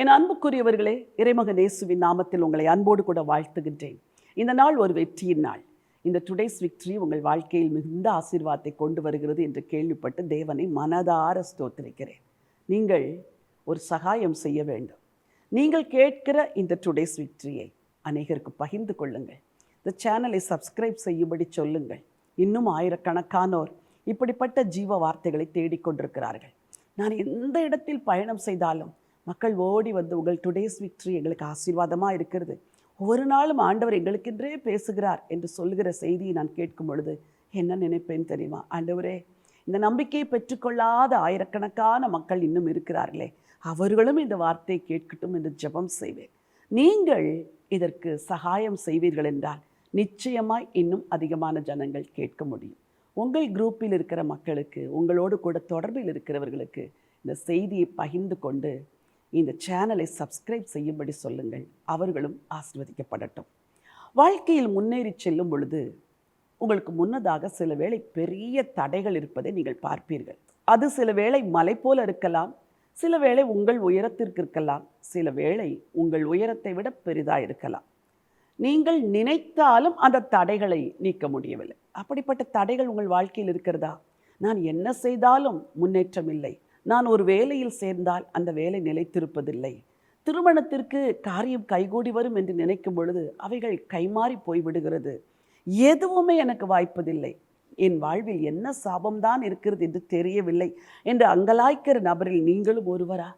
என் அன்புக்குரியவர்களே இறைமக நேசுவின் நாமத்தில் உங்களை அன்போடு கூட வாழ்த்துகின்றேன். இந்த நாள் ஒரு வெற்றியின் நாள். இந்த டுடேஸ் விக்ட்ரி உங்கள் வாழ்க்கையில் மிகுந்த ஆசீர்வாதத்தை கொண்டு வருகிறது என்று கேள்விப்பட்டு தேவனை மனதார ஸ்தோத்திரிக்கிறேன். நீங்கள் ஒரு சகாயம் செய்ய வேண்டும். நீங்கள் கேட்கிற இந்த டுடேஸ் விக்ட்ரியை அநேகருக்கு பகிர்ந்து கொள்ளுங்கள். இந்த சேனலை சப்ஸ்கிரைப் செய்யும்படி சொல்லுங்கள். இன்னும் ஆயிரக்கணக்கானோர் இப்படிப்பட்ட ஜீவ வார்த்தைகளை தேடிக்கொண்டிருக்கிறார்கள். நான் எந்த இடத்தில் பயணம் செய்தாலும் மக்கள் ஓடி வந்து உங்கள் டுடேஸ் விக்ட்ரி எங்களுக்கு ஆசீர்வாதமாக இருக்கிறது. ஒவ்வொரு நாளும் ஆண்டவர் எங்களுக்கென்றே பேசுகிறார் என்று சொல்லுகிற செய்தியை நான் கேட்கும் பொழுது என்ன நினைப்பேன் தெரியுமா? ஆண்டவரே இந்த நம்பிக்கையை பெற்றுக்கொள்ளாத ஆயிரக்கணக்கான மக்கள் இன்னும் இருக்கிறார்களே. அவர்களும் இந்த வார்த்தையை கேட்கட்டும் என்று ஜெபம் செய்வேன். நீங்கள் இதற்கு சகாயம் செய்வீர்கள் என்றால் நிச்சயமாய் இன்னும் அதிகமான ஜனங்கள் கேட்க முடியும். உங்கள் குரூப்பில் இருக்கிற மக்களுக்கு உங்களோடு கூட தொடர்பில் இருக்கிறவர்களுக்கு இந்த செய்தியை பகிர்ந்து கொண்டு இந்த சேனலை சப்ஸ்கிரைப் செய்யும்படி சொல்லுங்கள். அவர்களும் ஆசிர்வதிக்கப்படட்டும். வாழ்க்கையில் முன்னேறி செல்லும் பொழுது உங்களுக்கு முன்னதாக சில வேளை பெரிய தடைகள் இருப்பதை நீங்கள் பார்ப்பீர்கள். அது சில வேளை மலை போல இருக்கலாம் சில வேளை உங்கள் உயரத்திற்கு இருக்கலாம் சில வேளை உங்கள் உயரத்தை விட பெரிதாக இருக்கலாம். நீங்கள் நினைத்தாலும் அந்த தடைகளை நீக்க முடியவில்லை. அப்படிப்பட்ட தடைகள் உங்கள் வாழ்க்கையில் இருக்கிறதா? நான் என்ன செய்தாலும் முன்னேற்றம் இல்லை. நான் ஒரு வேலையில் சேர்ந்தால் அந்த வேலை நிலைத்திருப்பதில்லை. திருமணத்திற்கு காரியம் கைகூடி வரும் என்று நினைக்கும் பொழுது அவைகள் கைமாறி போய்விடுகிறது. எதுவுமே எனக்கு வாய்ப்பதில்லை. என் வாழ்வில் என்ன சாபம்தான் இருக்கிறது என்று தெரியவில்லை என்று அங்கலாய்க்கிற நபரில் நீங்களும் ஒருவரா?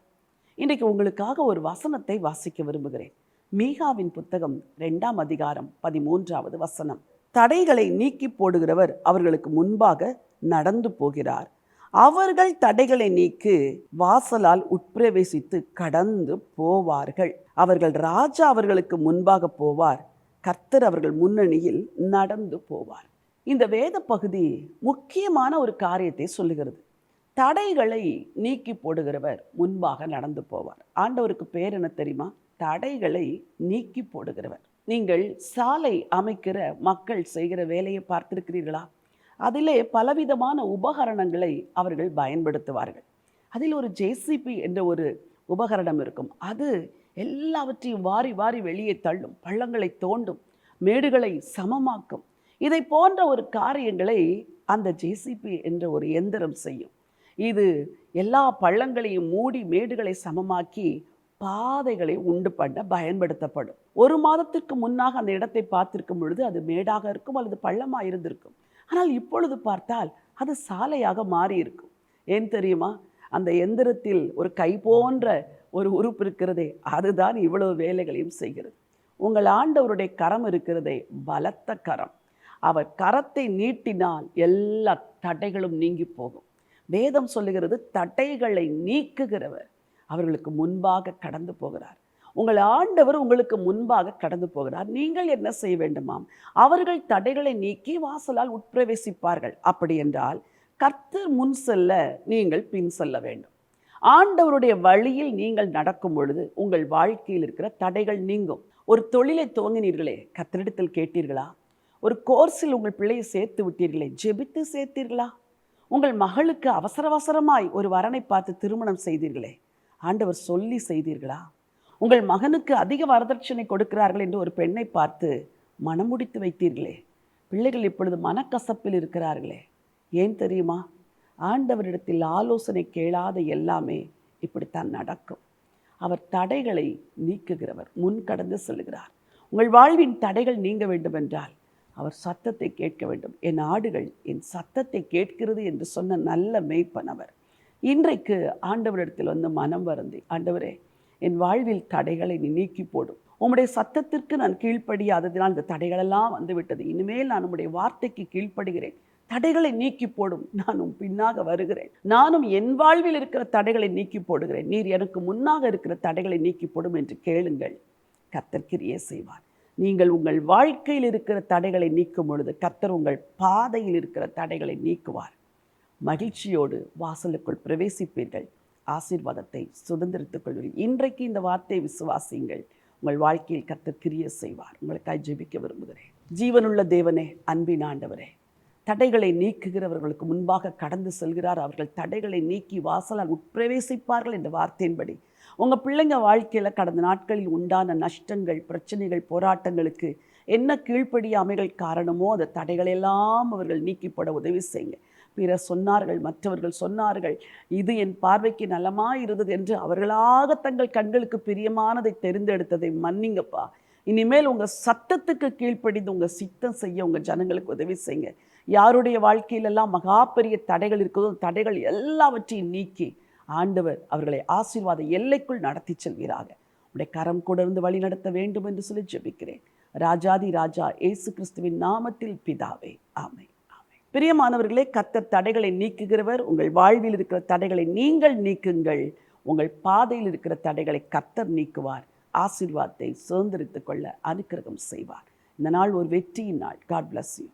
இன்றைக்கு உங்களுக்காக ஒரு வசனத்தை வாசிக்க விரும்புகிறேன். மீகாவின் புத்தகம் ரெண்டாம் அதிகாரம் பதிமூன்றாவது வசனம். தடைகளை நீக்கி போடுகிறவர் அவர்களுக்கு முன்பாக நடந்து போகிறார். அவர்கள் தடைகளை நீக்கி வாசலால் உட்பிரவேசித்து கடந்து போவார்கள். அவர்கள் ராஜா அவர்களுக்கு முன்பாக போவார். கர்த்தர் அவர்கள் முன்னணியில் நடந்து போவார். இந்த வேத பகுதி முக்கியமான ஒரு காரியத்தை சொல்லுகிறது. தடைகளை நீக்கி போடுகிறவர் முன்பாக நடந்து போவார். ஆண்டவருக்கு பேர் என்ன தெரியுமா? தடைகளை நீக்கி போடுகிறவர். நீங்கள் சாலை அமைக்கிற மக்கள் செய்கிற வேலையை பார்த்திருக்கிறீர்களா? அதிலே பலவிதமான உபகரணங்களை அவர்கள் பயன்படுத்துவார்கள். அதில் ஒரு ஜேசிபி என்ற ஒரு உபகரணம் இருக்கும். அது எல்லாவற்றையும் வாரி வாரி வெளியே தள்ளும் பள்ளங்களை தோண்டும் மேடுகளை சமமாக்கும். இதை போன்ற ஒரு காரியங்களை அந்த ஜேசிபி என்ற ஒரு எந்திரம் செய்யும். இது எல்லா பள்ளங்களையும் மூடி மேடுகளை சமமாக்கி பாதைகளை உண்டு பண்ண பயன்படுத்தப்படும். ஒரு மாதத்திற்கு முன்னாக அந்த இடத்தை பார்த்திருக்கும் பொழுது அது மேடாக இருக்கும் அல்லது பள்ளமாக இருந்திருக்கும். ஆனால் இப்பொழுது பார்த்தால் அது சாலையாக மாறி இருக்கும் ஏன் தெரியுமா? அந்த எந்திரத்தில் ஒரு கை போன்ற ஒரு உறுப்பு இருக்கிறதே அதுதான் இவ்வளவு வேலைகளையும் செய்கிறது. உங்கள் ஆண்டவருடைய கரம் இருக்கிறதே பலத்த கரம். அவர் கரத்தை நீட்டினால் எல்லா தடைகளும் நீங்கி போகும். வேதம் சொல்லுகிறது தடைகளை நீக்குகிறவர் அவர்களுக்கு முன்பாக கடந்து போகிறார். உங்கள் ஆண்டவர் உங்களுக்கு முன்பாக கடந்து போகிறார். நீங்கள் என்ன செய்ய வேண்டுமாம்? அவர்கள் தடைகளை நீக்கி வாசலால் உட்பிரவேசிப்பார்கள். அப்படி என்றால் கர்த்தர் முன் செல்ல நீங்கள் பின் செல்ல வேண்டும். ஆண்டவருடைய வழியில் நீங்கள் நடக்கும் பொழுது உங்கள் வாழ்க்கையில் இருக்கிற தடைகள் நீங்கும். ஒரு தொழிலை துவங்கினீர்களே கத்தரிடத்தில் கேட்டீர்களா? ஒரு கோர்ஸில் உங்கள் பிள்ளையை சேர்த்து விட்டீர்களே ஜெபித்து சேர்த்தீர்களா? உங்கள் மகளுக்கு அவசர அவசரமாய் ஒரு வரனை பார்த்து திருமணம் செய்தீர்களே ஆண்டவர் சொல்லி செய்தீர்களா? உங்கள் மகனுக்கு அதிக வரதட்சணை கொடுக்கிறார்கள் என்று ஒரு பெண்ணை பார்த்து மனம் முடித்து வைத்தீர்களே. பிள்ளைகள் இப்பொழுது மனக்கசப்பில் இருக்கிறார்களே. ஏன் தெரியுமா? ஆண்டவரிடத்தில் ஆலோசனை கேளாத எல்லாமே இப்படித்தான் நடக்கும். அவர் தடைகளை நீக்குகிறவர் முன் கடந்து செல்கிறார். உங்கள் வாழ்வின் தடைகள் நீங்க வேண்டுமென்றால் அவர் சத்தத்தை கேட்க வேண்டும். என் ஆடுகள் என் சத்தத்தை கேட்கிறது என்று சொன்ன நல்ல மேய்ப்பன் அவர். இன்றைக்கு ஆண்டவரிடத்தில் வந்து மனம் வருந்தி ஆண்டவரே என் வாழ்வில் தடைகளை நீ நீக்கி போடும். உம்முடைய சத்தத்திற்கு நான் கீழ்ப்படியாததினால் இந்த தடைகளெல்லாம் வந்துவிட்டது. இனிமேல் நான் உம்முடைய வார்த்தைக்கு கீழ்ப்படுகிறேன். தடைகளை நீக்கி போடும். நானும் பின்னாக வருகிறேன். நானும் என் வாழ்வில் இருக்கிற தடைகளை நீக்கி போடுகிறேன். நீர் எனக்கு முன்னாக இருக்கிற தடைகளை நீக்கி போடும் என்று கேளுங்கள். கத்தர்கிரியே செய்வார் நீங்கள் உங்கள் வாழ்க்கையில் இருக்கிற தடைகளை நீக்கும் பொழுது கத்தர் உங்கள் பாதையில் இருக்கிற தடைகளை நீக்குவார். மகிழ்ச்சியோடு வாசலுக்குள் பிரவேசிப்பீர்கள். ஆசீர்வாதத்தை சுதந்திரத்துக் கொள்வீர்கள் இன்றைக்கு இந்த வார்த்தையை விசுவாசியுங்கள். உங்கள் வாழ்க்கையில் கத்தர் கிரிய செய்வார். உங்களுக்காய் ஜெபிக்க விரும்புகிறேன். ஜீவனுள்ள தேவனே அன்பின் ஆண்டவரே தடைகளை நீக்குகிறவர்களுக்கு முன்பாக கடந்து செல்கிறார். அவர்கள் தடைகளை நீக்கி வாசலால் உட்பிரவேசிப்பார்கள் என்ற வார்த்தையின்படி. உங்கள் பிள்ளைங்க வாழ்க்கையில் கடந்த நாட்களில் உண்டான நஷ்டங்கள் பிரச்சனைகள் போராட்டங்களுக்கு என்ன கீழ்ப்படியாமைகள் காரணமோ அந்த தடைகளெல்லாம் அவர்கள் நீக்கிப்பட உதவி செய்யுங்க. பிறர் சொன்னார்கள் மற்றவர்கள் சொன்னார்கள் இது என் பார்வைக்கு நலமாக இருந்தது என்று அவர்களாக தங்கள் கண்களுக்கு பிரியமானதை தெரிந்தெடுத்ததை மன்னிங்கப்பா. இனிமேல் உங்கள் சத்தத்துக்கு கீழ்ப்படிந்து உங்கள் சித்தம் செய்ய உங்கள் ஜனங்களுக்கு உதவி செய்யுங்க. யாருடைய வாழ்க்கையிலெல்லாம் மகா பெரிய தடைகள் இருக்கிறதோ தடைகள் எல்லாவற்றையும் நீக்கி ஆண்டவர் அவர்களை ஆசீர்வாத எல்லைக்குள் நடத்தி செல்வீராக உடைய கரம் கூட இருந்து வழி நடத்த வேண்டும் என்று சொல்லி ஜெபிக்கிறேன். ராஜாதி ராஜா இயேசு கிறிஸ்துவின் நாமத்தில் பிதாவே. ஆமை பிரியமானவர்களே கத்தர் தடைகளை நீக்குகிறவர். உங்கள் வாழ்வில் இருக்கிற தடைகளை நீங்கள் நீக்குங்கள். உங்கள் பாதையில் இருக்கிற தடைகளை கத்தர் நீக்குவார். ஆசீர்வாதத்தை சுதந்திரித்துக் கொள்ள அனுக்கிரகம் செய்வார். இந்த நாள் ஒரு வெற்றியின் நாள். God bless you